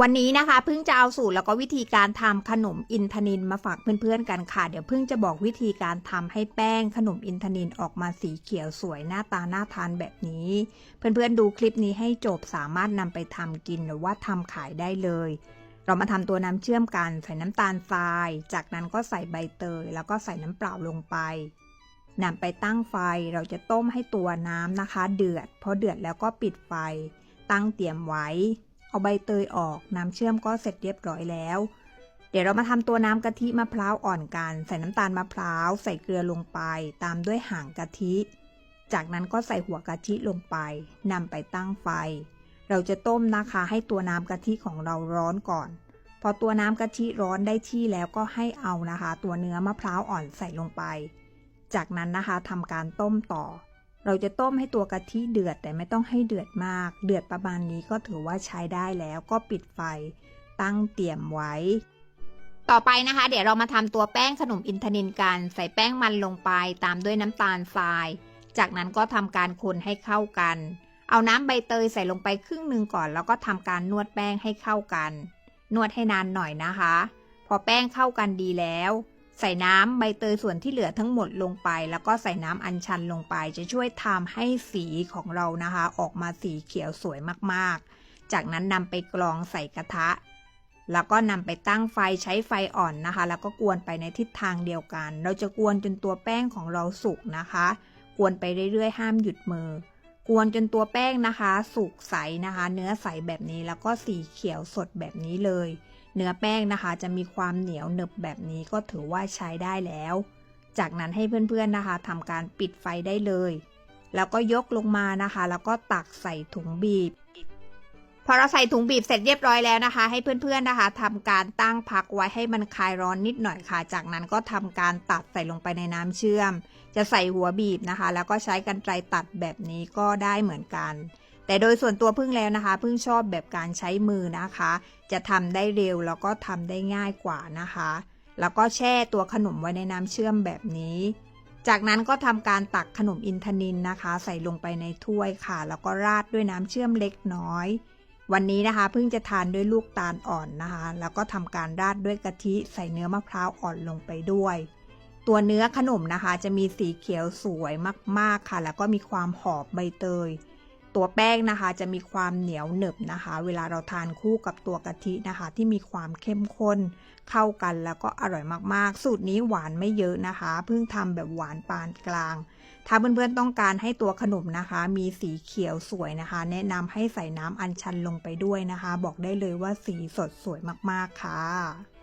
วันนี้นะคะเพิ่งจะเอาสูตรแล้วก็วิธีการทำขนมอินทนินมาฝากเพื่อนๆกันค่ะ เดี๋ยวเพิ่งจะบอกวิธีการทำให้แป้งขนมอินทนินออกมาสีเขียวสวยหน้าตาน่าทานแบบนี้ เพื่อนๆดูคลิปนี้ให้จบสามารถนำไปทำกินหรือว่าทำขายได้เลย เรามาทำตัวน้ำเชื่อมกันใส่น้ำตาลทราย จากนั้นก็ใส่ใบเตย แล้วก็ใส่น้ำเปล่าลงไปนำไปตั้งไฟเราจะต้มให้ตัวน้ำนะคะ เดือดพอเดือดแล้วก็ปิดไฟ ตั้งเตรียมไว้ เอาใบเตยออกน้ำเชื่อมก็เสร็จเรียบร้อยแล้ว เดี๋ยวเรามาทำตัวน้ำกะทิมะพร้าวอ่อนกัน ใส่น้ำตาลมะพร้าว ใส่เกลือลงไป ตามด้วยหางกะทิ จากนั้นก็ใส่หัวกะทิลงไปนำไปตั้งไฟ เราจะต้มนะคะให้ตัวน้ำกะทิของเราร้อนก่อน พอตัวน้ำกะทิร้อนได้ที่แล้วก็ให้เอานะคะ ตัวเนื้อมะพร้าวอ่อนใส่ลงไป จากนั้นนะคะทำการต้มต่อ เราจะต้มให้ตัวกะทิเดือดแต่ไม่ต้องให้เดือดมาก เดือดประมาณนี้ก็ถือว่าใช้ได้แล้วก็ปิดไฟ ตั้งเตรียมไว้ ต่อไปนะคะ เดี๋ยวเรามาทำตัวแป้งขนมอินทนินกัน ใส่แป้งมันลงไปตามด้วยน้ำตาลทราย จากนั้นก็ทำการคนให้เข้ากัน เอาน้ำใบเตยใส่ลงไปครึ่งหนึ่งก่อน แล้วก็ทำการนวดแป้งให้เข้ากัน นวดให้นานหน่อยนะคะ พอแป้งเข้ากันดีแล้ว ใส่น้ำใบเตยส่วนที่เหลือทั้งหมดลงไป แล้วก็ใส่น้ำอัญชันลงไป จะช่วยทำให้สีของเรานะคะ ออกมาสีเขียวสวยมากๆ จากนั้นนำไปกรองใส่กระทะ แล้วก็นำไปตั้งไฟใช้ไฟอ่อนนะคะ แล้วก็กวนไปในทิศทางเดียวกัน เราจะกวนจนตัวแป้งของเราสุกนะคะ กวนไปเรื่อยๆ ห้ามหยุดมือกวนจนตัวแป้งนะคะ สุกใสนะคะ เนื้อใสแบบนี้แล้วก็สีเขียวสดแบบนี้เลย เนื้อแป้งนะคะจะมีความเหนียวหนึบแบบนี้ก็ถือว่าใช้ได้แล้ว จากนั้นให้เพื่อนๆนะคะทำการปิดไฟได้เลย แล้วก็ยกลงมานะคะ แล้วก็ตักใส่ถุงบีบ พอเราใส่ถุงบีบเสร็จเรียบร้อยแล้วนะคะ ให้เพื่อนๆนะคะทำการตั้งพักไว้ให้มันคลายร้อนนิดหน่อยค่ะ จากนั้นก็ทำการตัดใส่ลงไปในน้ำเชื่อม จะใส่หัวบีบนะคะ แล้วก็ใช้กันไกรตัดแบบนี้ก็ได้เหมือนกัน แต่โดยส่วนตัวพึ่งแล้วนะคะ พึ่งชอบแบบการใช้มือนะคะ จะทำได้เร็วแล้วก็ทำได้ง่ายกว่านะคะ แล้วก็แช่ตัวขนมไว้ในน้ำเชื่อมแบบนี้ จากนั้นก็ทำการตักขนมอินทนินนะคะ ใส่ลงไปในถ้วยค่ะ แล้วก็ราดด้วยน้ำเชื่อมเล็กน้อย วันนี้นะคะเพิ่งจะทานด้วยลูกตาลอ่อนนะคะ แล้วก็ทำการราดด้วยกะทิใส่เนื้อมะพร้าวอ่อนลงไปด้วยตัวเนื้อขนมนะคะจะมีสีเขียวสวยมาก ๆ ค่ะ แล้วก็มีความหอมใบเตย ตัวแป้งนะคะจะมีความเหนียวหนึบนะคะ เวลาเราทานคู่กับตัวกะทินะคะ ที่มีความเข้มข้นเข้ากันแล้วก็อร่อยมากๆ สูตรนี้หวานไม่เยอะนะคะ เพิ่งทำแบบหวานปานกลาง ถ้าเพื่อนๆต้องการให้ตัวขนมนะคะ มีสีเขียวสวยนะคะ แนะนำให้ใส่น้ำอัญชันลงไปด้วยนะคะ บอกได้เลยว่าสีสดสวยมากๆค่ะ